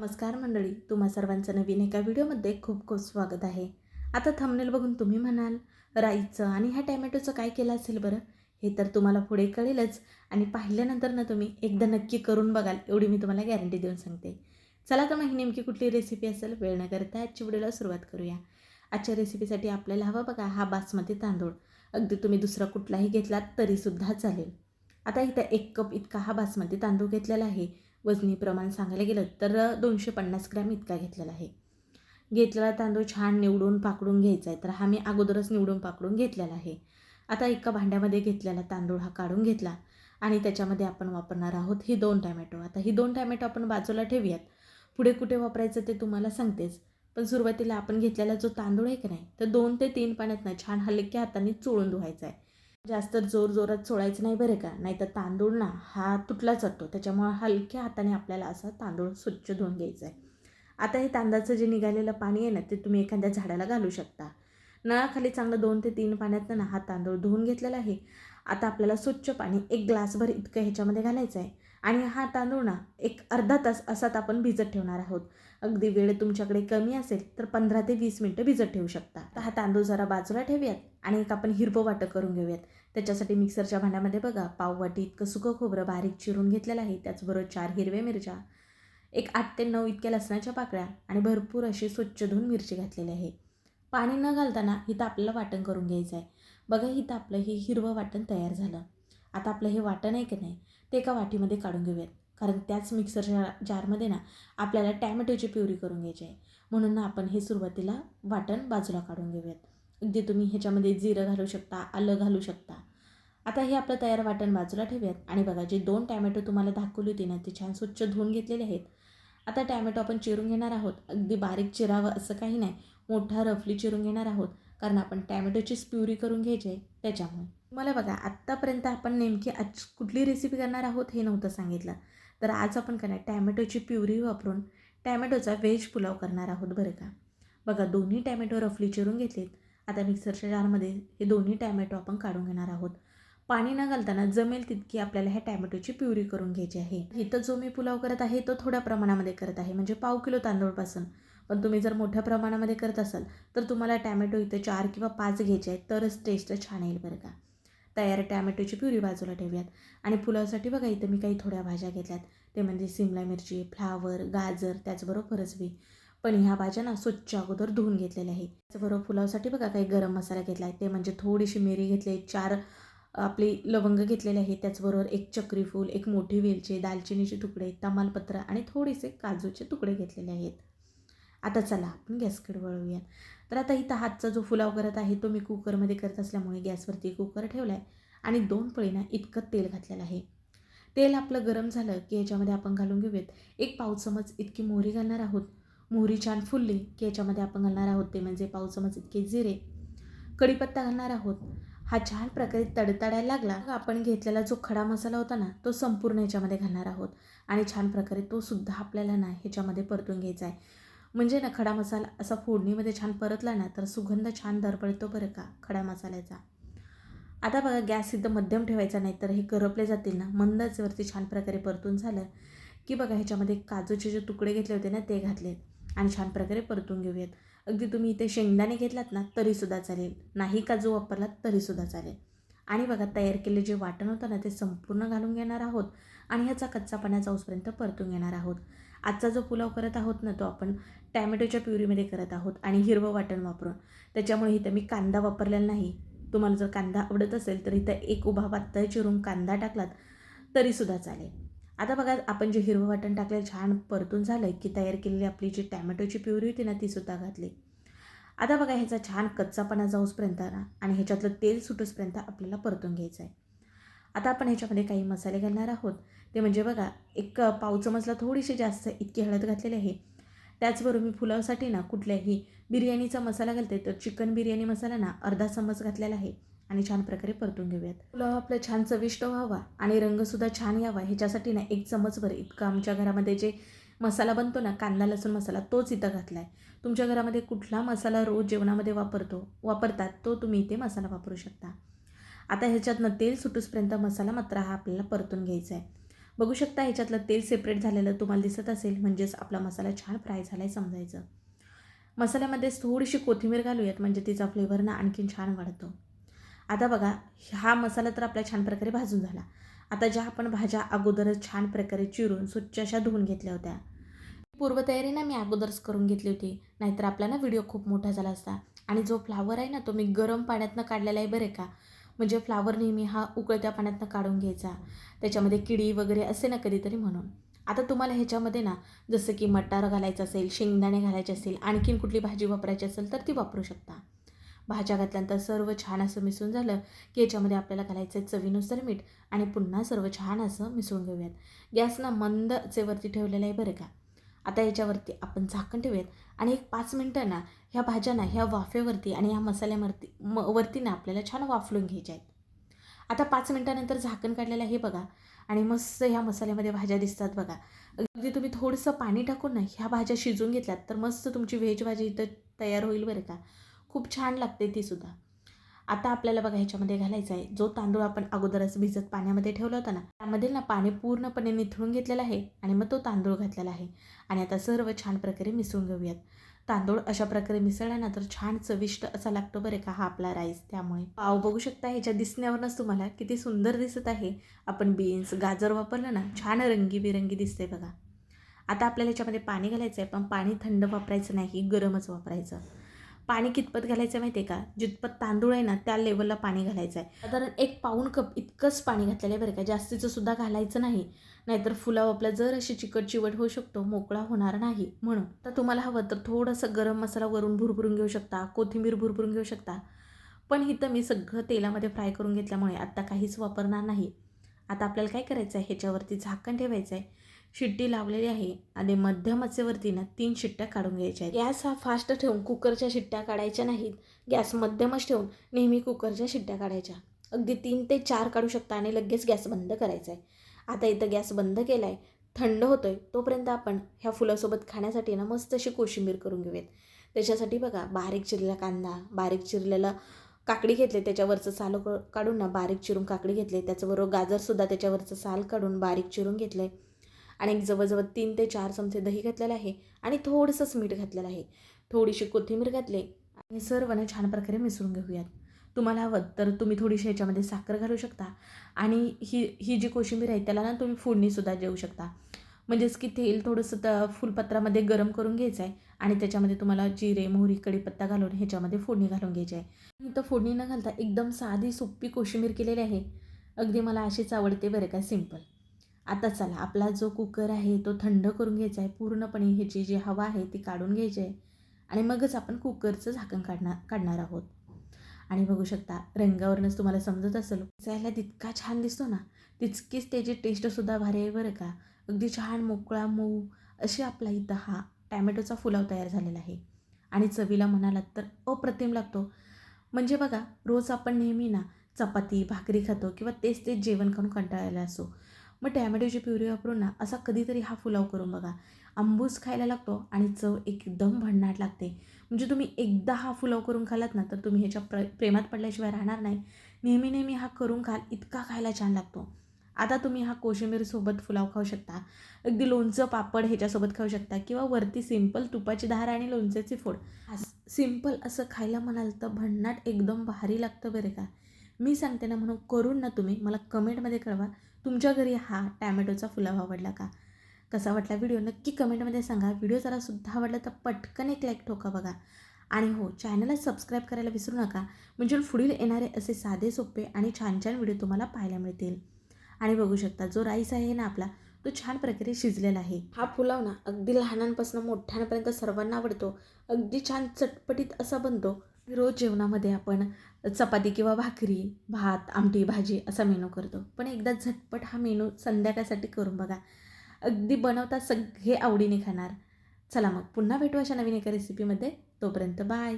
नमस्कार मंडळी तुम्हा सर्वांचं नवीन एका व्हिडिओमध्ये खूप खूप स्वागत आहे. आता थंबनेल बघून तुम्ही म्हणाल राईचं आणि ह्या टॅमॅटोचं काय केलं असेल बरं? हे तर तुम्हाला पुढे कळेलच आणि पाहिल्यानंतर ना तुम्ही एकदा नक्की करून बघाल एवढी मी तुम्हाला गॅरंटी देऊन सांगते. चला तर मग ही नेमकी कुठली रेसिपी असेल वेळ न करता आजची व्हिडिओला सुरुवात करूया. आजच्या रेसिपीसाठी आपल्याला हवा बघा हा बासमती तांदूळ. अगदी तुम्ही दुसरा कुठलाही घेतलात तरीसुद्धा चालेल. आता इथं एक कप इतका हा बासमती तांदूळ घेतलेला आहे. वजनी प्रमाण सांगायला गेलं तर दोनशे पन्नास ग्रॅम इतका घेतलेला आहे. घेतलेला तांदूळ छान निवडून पाकडून घ्यायचा आहे. तर हा मी अगोदरच निवडून पाकडून घेतलेला आहे. आता एका भांड्यामध्ये घेतलेला तांदूळ हा काढून घेतला आणि त्याच्यामध्ये आपण वापरणार आहोत ही दोन टॅमॅटो. आता ही दोन टॅमॅटो आपण बाजूला ठेवूयात. पुढे कुठे वापरायचं ते तुम्हाला सांगतेच. पण सुरुवातीला आपण घेतलेला जो तांदूळ आहे की नाही तर दोन ते तीन पाण्यातनं छान हलक्या हाताने चोळून धुवायचा आहे. जास्त जोर जोरात सोडायचं नाही बरं का? नाही तर तांदूळ ना हा तुटला जातो. त्याच्यामुळं हलक्या हाताने आपल्याला असा तांदूळ स्वच्छ धुवून घ्यायचा आहे. आता हे तांदळाचं जे निघालेलं पाणी आहे ना ते तुम्ही एखाद्या झाडाला घालू शकता. नळाखाली चांगलं दोन ते तीन पाण्यातनं ना हा तांदूळ धुवून घेतलेला आहे. आता आपल्याला स्वच्छ पाणी एक ग्लासभर इतकं ह्याच्यामध्ये घालायचं आहे. आणि हा तांदूळ ना एक अर्धा तास असाच आपण भिजत ठेवणार आहोत. अगदी वेळ तुमच्याकडे कमी असेल तर पंधरा ते वीस मिनटं भिजत ठेवू शकता. तर हा तांदूळ जरा बाजूला ठेवूयात आणि एक आपण हिरवं वाटं करून घेऊयात. त्याच्यासाठी मिक्सरच्या भांड्यामध्ये बघा पाववाटी इतकं सुकं खोबरं बारीक चिरून घेतलेलं आहे. त्याचबरोबर चार हिरव्या मिरच्या एक आठ ते नऊ इतक्या लसणाच्या पाकळ्या आणि भरपूर अशी स्वच्छ धुवून मिरची घातलेली आहे. पाणी न घालताना इथं आपल्याला वाटण करून घ्यायचं आहे बघा इथं आपलं हे हिरवं वाटण तयार झालं. आता आपलं हे वाटण आहे की नाही ते एका वाटीमध्ये काढून घेऊयात. कारण त्याच मिक्सरच्या जारमध्ये ना आपल्याला टॅमॅटोची प्युरी करून घ्यायची आहे. म्हणून ना आपण हे सुरुवातीला वाटण बाजूला काढून घेऊयात. अगदी तुम्ही ह्याच्यामध्ये जिरं घालू शकता आलं घालू शकता. आता हे आपलं तयार वाटण बाजूला ठेवूयात. आणि बघा जे दोन टॅमॅटो तुम्हाला दाखवली होती ना ते छान स्वच्छ धुवून घेतलेले आहेत. आता टॅमॅटो आपण चिरून घेणार आहोत. अगदी बारीक चिरावं असं काही नाही. मोठा रफली चिरून घेणार आहोत. कारण आपण टॅमॅटोचीच प्युरी करून घ्यायची आहे त्याच्यामुळे. मला बघा आत्तापर्यंत आपण नेमकी आज कुठली रेसिपी करणार आहोत हे नव्हतं सांगितलं. तर आज आपण काय टॅमॅटोची प्युरी वापरून टॅमॅटोचा व्हेज पुलाव करणार आहोत बरं का. बघा दोन्ही टॅमॅटो रफली चिरून घेतलेत. आता मिक्सरच्या जारमध्ये हे दोन्ही टॅमॅटो आपण काढून घेणार आहोत. पाणी न घालताना जमेल तितकी आपल्याला ह्या टॅमॅटोची प्युरी करून घ्यायची आहे. इथं जो मी पुलाव करत आहे तो थोड्या प्रमाणामध्ये करत आहे. म्हणजे पाव किलो तांदूळपासून. पण तुम्ही जर मोठ्या प्रमाणामध्ये करत असाल तर तुम्हाला टॅमॅटो इथं चार किंवा पाच घ्यायचे आहेत. तरच टेस्ट छान येईल बरं का. तयार टॅमॅटोची प्युरी बाजूला ठेवूयात. आणि पुलावसाठी बघा इथं मी काही थोड्या भाज्या घेतल्यात. ते म्हणजे सिमला मिरची फ्लावर गाजर त्याचबरोबर फरसबी. पण ह्या भाज्या ना स्वच्छ अगोदर धुवून घेतलेल्या आहेत. त्याचबरोबर पुलावसाठी बघा काही गरम मसाला घेतला आहे. ते म्हणजे थोडीशी मिरी घेतली आहे चार आपली लवंग घेतलेले आहे त्याचबरोबर एक चक्रीफूल एक मोठी वेलची दालचिनीचे तुकडे तमालपत्र आणि थोडेसे काजूचे तुकडे घेतलेले आहेत. आता चला आपण गॅसकडे वळवूयात तर आता इथं हातचा जो फुलाव करत आहे तो मी कुकरमध्ये करत असल्यामुळे गॅसवरती कुकर ठेवला आहे आणि दोन पळीना इतकं तेल घातलेलं आहे. तेल आपलं गरम झालं की याच्यामध्ये आपण घालून घेऊयात. एक पाव चमच इतकी मोहरी घालणार आहोत. मोहरी छान फुलली की याच्यामध्ये आपण घालणार आहोत ते म्हणजे पाव चमच इतके जिरे. कढीपत्ता घालणार आहोत. हा छान प्रकारे तडतडायला लागला. आपण घेतलेला जो खडा मसाला होता ना तो संपूर्ण ह्याच्यामध्ये घालणार आहोत. आणि छान प्रकारे तो सुद्धा आपल्याला ना ह्याच्यामध्ये परतून घ्यायचा आहे. म्हणजे ना खडा मसाला असा फोडणीमध्ये छान परतला ना तर सुगंध छान दरपडतो बरं का खडा मसाल्याचा. आता बघा गॅस सिद्ध मध्यम ठेवायचा नाही तर हे करपले जातील ना मंदाचवरती छान प्रकारे परतून झालं की बघा ह्याच्यामध्ये काजूचे जे तुकडे घेतले होते ना ते घातलेत आणि छान प्रकारे परतून घेऊयात. अगदी तुम्ही इथे शेंगदाणे घेतलात ना तरीसुद्धा चालेल. नाही काजू वापरलात तरीसुद्धा चालेल. आणि बघा तयार केले जे वाटण होतं ना ते संपूर्ण घालून घेणार आहोत आणि ह्याचा कच्चापणा जाऊसपर्यंत परतून घेणार आहोत. आजचा जो पुलाव करत आहोत ना तो आपण टॅमॅटोच्या प्युरीमध्ये करत आहोत आणि हिरवं वाटण वापरून. त्याच्यामुळे इथं मी कांदा वापरलेला नाही. तुम्हाला जर कांदा आवडत असेल तर इथं एक उभा पातळ चिरून कांदा टाकलात तरीसुद्धा चालेल. आता बघा आपण जे हिरवं वाटण टाकलं छान परतून झालं की तयार केलेली आपली जी टॅमॅटोची प्युरी होती ना तीसुद्धा घातली. आता बघा ह्याचा छान कच्चापणा जाऊसपर्यंत ना आणि ह्याच्यातलं तेल सुटूसपर्यंत आपल्याला परतून घ्यायचं आहे आता आपण ह्याच्यामध्ये काही मसाले घालणार आहोत. ते म्हणजे बघा एक पाव चमचला थोडीशी जास्त इतकी हळद घातलेली आहे. त्याचबरोबर मी पुलावसाठी ना कुठल्याही बिर्याणीचा मसाला घालते तर चिकन बिर्याणी मसाला ना अर्धा चमच घातलेला आहे आणि छान प्रकारे परतून घेऊयात. पुलाव आपलं छान चविष्ट व्हावा आणि रंगसुद्धा छान यावा ह्याच्यासाठी ना एक चमचभर इतकं आमच्या घरामध्ये जे मसाला बनतो ना कांदा लसूण मसाला तोच इथं घातला आहे तुमच्या घरामध्ये कुठला मसाला रोज जेवणामध्ये वापरतो वापरतात तो तुम्ही इथे मसाला वापरू शकता. आता ह्याच्यातनं तेल सुटूसपर्यंत मसाला मात्र हा आपल्याला परतून घ्यायचा आहे बघू शकता ह्याच्यातलं तेल सेपरेट झालेलं तुम्हाला दिसत असेल म्हणजेच आपला मसाला छान फ्राय झाला आहे समजायचं. मसाल्यामध्येच थोडीशी कोथिंबीर घालूयात म्हणजे तिचा फ्लेवर ना आणखीन छान वाढतो. आता बघा हा मसाला तर आपला छान प्रकारे भाजून झाला. आता ज्या आपण भाज्या अगोदरच छान प्रकारे चिरून स्वच्छ अशा धुवून घेतल्या होत्या. पूर्वतयारी ना मी अगोदरच करून घेतली होती नाहीतर आपला ना व्हिडिओ खूप मोठा झाला असता. आणि जो फ्लावर आहे ना तो मी गरम पाण्यातनं काढलेला आहे बरे का? म्हणजे फ्लावर नेहमी हा उकळत्या पाण्यातनं काढून घ्यायचा. त्याच्यामध्ये किडी वगैरे असे ना कधीतरी म्हणून. आता तुम्हाला ह्याच्यामध्ये ना जसं की मटार घालायचं असेल शेंगदाणे घालायचे असेल आणखीन कुठली भाजी वापरायची असेल तर ती वापरू शकता. भाज्या घातल्यानंतर सर्व छान असं मिसळून झालं की याच्यामध्ये आपल्याला घालायचं आहे चवीनुसार मीठ आणि पुन्हा सर्व छान असं मिसळून घेऊयात. गॅस ना मंद चेवरती ठेवलेलं आहे बरं का. आता याच्यावरती आपण झाकण ठेवूयात. आणि एक पाच मिनटं ना ह्या भाज्या ना ह्या वाफेवरती आणि ह्या मसाल्यावरती म वरती ना आपल्याला छान वाफलून घ्यायच्या आहेत. आता पाच मिनटानंतर झाकण काढलेलं हे बघा. आणि मस्त ह्या मसाल्यामध्ये भाज्या दिसतात बघा. अगदी तुम्ही थोडंसं पाणी टाकून ना ह्या भाज्या शिजून घेतल्यात तर मस्त तुमची व्हेज भाजी इथं तयार होईल बरं का. खूप छान लागते तीसुद्धा आता आपल्याला बघा ह्याच्यामध्ये घालायचा आहे. जो तांदूळ आपण अगोदरच भिजत पाण्यामध्ये ठेवला होता ना त्यामध्ये ना पाणी पूर्णपणे निथळून घेतलेलं आहे आणि मग तो तांदूळ घातलेला आहे. आणि आता सर्व छान प्रकारे मिसळून घेऊयात. तांदूळ अशा प्रकारे मिसळला ना तर छान चविष्ट असा लागतो बरे का हा आपला राईस. त्यामुळे पाव बघू शकता ह्याच्या दिसण्यावरच तुम्हाला किती सुंदर दिसत आहे. आपण बीन्स गाजर वापरलं ना छान रंगीबिरंगी दिसते बघा. आता आपल्याला ह्याच्यामध्ये पाणी घालायचं आहे पण पाणी थंड वापरायचं नाही गरमच वापरायचं. पाणी कितपत घालायचं माहिती आहे का? जितपत तांदूळ आहे ना त्या लेवलला पाणी घालायचं आहे साधारण एक पाऊण कप इतकंच पाणी घातलेलं आहे बरं का. जास्तीचं सुद्धा घालायचं नाही. नाहीतर फुलाव आपला जर अशी चिकट चिवट होऊ शकतो मोकळा होणार नाही. म्हणून तर तुम्हाला हवं तर थोडंसं गरम मसाला वरून भुरभरून घेऊ शकता कोथिंबीर भुरभरून घेऊ शकता. पण इथं मी सगळं तेलामध्ये फ्राय करून घेतल्यामुळे आत्ता काहीच वापरणार नाही. आता आपल्याला काय करायचं आहे ह्याच्यावरती झाकण ठेवायचं आहे शिट्टी लावलेली आहे आणि मध्यम असेवरती ना तीन शिट्ट्या काढून घ्यायच्या आहेत. गॅस हा फास्ट ठेवून कुकरच्या शिट्ट्या काढायच्या नाहीत. गॅस मध्यमच ठेवून नेहमी कुकरच्या शिट्ट्या काढायच्या. अगदी तीन ते चार काढू शकता आणि लगेच गॅस बंद करायचा आहे आता इथं गॅस बंद केला आहे थंड होतो आहे तोपर्यंत आपण ह्या फुलासोबत खाण्यासाठी ना मस्त अशी कोशिंबीर करून घेऊयात. त्याच्यासाठी बघा बारीक चिरलेला कांदा बारीक चिरलेला काकडी घेतले त्याच्यावरचं साल काढून ना बारीक चिरून काकडी घेतले त्याचबरोबर गाजरसुद्धा त्याच्यावरचं साल काढून बारीक चिरून घेतलं आहे आणि एक जवळजवळ तीन ते चार चमचे दही घातलेलं आहे आणि थोडंसंच मीठ घातलेलं आहे. थोडीशी कोथिंबीर घातली आणि सर्वांना छान प्रकारे मिसळून घेऊयात. तुम्हाला हवं तर तुम्ही थोडीशी ह्याच्यामध्ये साखर घालू शकता आणि ही ही जी कोशिंबीर आहे त्याला ना तुम्ही फोडणीसुद्धा देऊ शकता. म्हणजेच की तेल थोडंसं त फुलपत्रामध्ये गरम करून घ्यायचं आहे आणि त्याच्यामध्ये तुम्हाला जिरे मोहरी कडीपत्ता घालून ह्याच्यामध्ये फोडणी घालून घ्यायची आहे. तर फोडणी न घालता एकदम साधी सोपी कोशिंबीर केलेली आहे. अगदी मला अशीच आवडते बरं का सिंपल. आता चला आपला जो कुकर आहे तो थंड करून घ्यायचा आहे. पूर्णपणे ह्याची जी हवा आहे ती काढून घ्यायची आहे. आणि मगच आपण कुकरचं झाकण काढणार काढणार आहोत. आणि बघू शकता रंगावरूनच तुम्हाला समजत असेल. जायला तितका छान दिसतो ना? तितकीच त्याची टेस्टसुद्धा भारी आहे बरं का? अगदी छान मोकळा मऊ अशी आपला इथं हा टॅमॅटोचा फुलाव तयार झालेला आहे. आणि चवीला म्हणालात तर अप्रतिम लागतो. म्हणजे बघा रोज आपण नेहमी ना चपाती भाकरी खातो किंवा तेच तेच जेवण खाऊन कंटाळायला असो मग टॅमॅटोची प्युरी वापरून ना असा कधीतरी हा फुलाव करून बघा. आंबूस खायला लागतो आणि चव एकदम भन्नाट लागते. म्हणजे तुम्ही एकदा हा फुलाव करून खालात ना तर तुम्ही ह्याच्या प्र प्रेमात पडल्याशिवाय राहणार नाही. नेहमी नेहमी हा करून खाल इतका खायला छान लागतो. आता तुम्ही हा कोशिंबीरसोबत फुलाव खाऊ शकता. अगदी लोणचं पापड ह्याच्यासोबत खाऊ शकता किंवा वरती सिंपल तुपाची धार आणि लोणच्याची फोड. सिंपल असं खायला म्हणाल तर भन्नाट एकदम भारी लागतं बरं का. मी सांगते ना म्हणून करून ना तुम्ही मला कमेंटमध्ये कळवा. तुमच्या घरी हा टॅमॅटोचा फुलाव आवडला का? कसा वाटला व्हिडिओ? नक्की कमेंटमध्ये सांगा. व्हिडिओ जरा सुद्धा आवडला तर पटकन एक लाईक ठोका बघा. आणि हो चॅनलला सबस्क्राईब करायला विसरू नका. म्हणजे पुढील येणारे असे साधे सोपे आणि छान छान व्हिडिओ तुम्हाला पाहायला मिळतील. आणि बघू शकता जो राईस आहे ना आपला तो छान प्रकारे शिजलेला आहे. हा पुलाव ना अगदी लहानांपासून मोठ्यांपर्यंत सर्वांना आवडतो. अगदी छान चटपटीत असा बनतो. रोज जेवणामध्ये आपण चपाती किंवा भाकरी भात आमटी भाजी असा मेनू करतो. पण एकदा झटपट हा मेनू संध्याकाळसाठी करून बघा. अगदी बनवता सगळे आवडीने खाणार. चला मग पुन्हा भेटू अशा नवीन एका रेसिपीमध्ये तोपर्यंत बाय